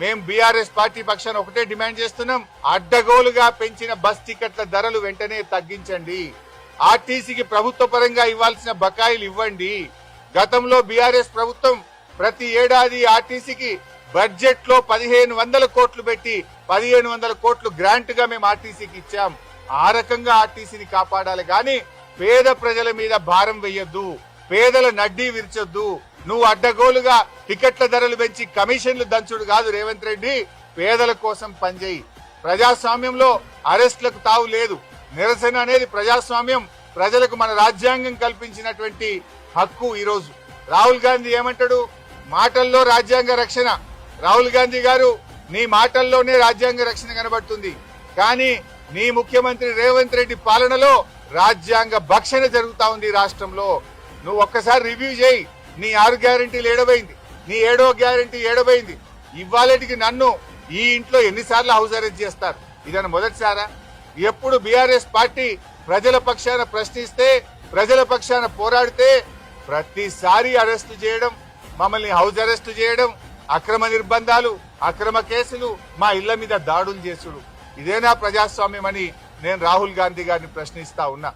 మేం BRS party పక్షాన ఒకటే డిమాండ్ చేస్తున్నాం. అడ్డగోలుగా పెంచిన బస్ టికెట్ల ధరలు వెంటనే తగ్గించండి. ఆర్టీసీకి ప్రభుత్వ పరంగా ఇవ్వాల్సిన బకాయిలు ఇవ్వండి. గతంలో బీఆర్ఎస్ ప్రభుత్వం ప్రతి ఏడాది ఆర్టీసీకి బడ్జెట్లో పదిహేను వందల కోట్లు పెట్టి పదిహేను వందల కోట్లు గ్రాంట్గా మేము ఆర్టీసీకి ఇచ్చాం. ఆ రకంగా ఆర్టీసీని కాపాడాలి. కానీ పేద ప్రజల మీద భారం వెయ్యొద్దు పేదల నడ్డీ విరిచొద్దు. నువ్వు అడ్డగోలుగా టికెట్ల ధరలు పెంచి కమిషన్లు దంచుడు కాదు రేవంత్ రెడ్డి. పేదల కోసం పనిచేయి ప్రజాస్వామ్యంలో అరెస్టులకు తావు లేదు. నిరసన అనేది ప్రజాస్వామ్యం. ప్రజలకు మన రాజ్యాంగం కల్పించినటువంటి హక్కు ఈరోజు. రాహుల్ గాంధీ ఏమంటాడు? మాటల్లో రాజ్యాంగ రక్షణ. రాహుల్ గాంధీ గారు నీ మాటల్లోనే రాజ్యాంగ రక్షణ కనబడుతుంది. కానీ నీ ముఖ్యమంత్రి రేవంత్ రెడ్డి పాలనలో రాజ్యాంగ భక్షణ జరుగుతా ఉంది రాష్ట్రంలో. నువ్వు ఒక్కసారి రివ్యూ చేయి. నీ ఆరు గ్యారంటీలు ఏడబైంది నీ ఏడో గ్యారంటీ ఏడబైంది ఇవాళటికి నన్ను ఈ ఇంట్లో ఎన్నిసార్లు హౌస్ అరెస్ట్ చేస్తారు? ఇదని మొదటిసారా? ఎప్పుడు బీఆర్ఎస్ పార్టీ ప్రజల పక్షాన ప్రశ్నిస్తే ప్రజల పక్షాన పోరాడితే ప్రతిసారి అరెస్టు చేయడం మమ్మల్ని హౌస్ అరెస్టు చేయడం అక్రమ నిర్బంధాలు అక్రమ కేసులు మా ఇళ్ళ మీద దాడులు చేసుడు. ఇదేనా ప్రజాస్వామ్యం అని నేను రాహుల్ గాంధీ గారిని ప్రశ్నిస్తా ఉన్నా.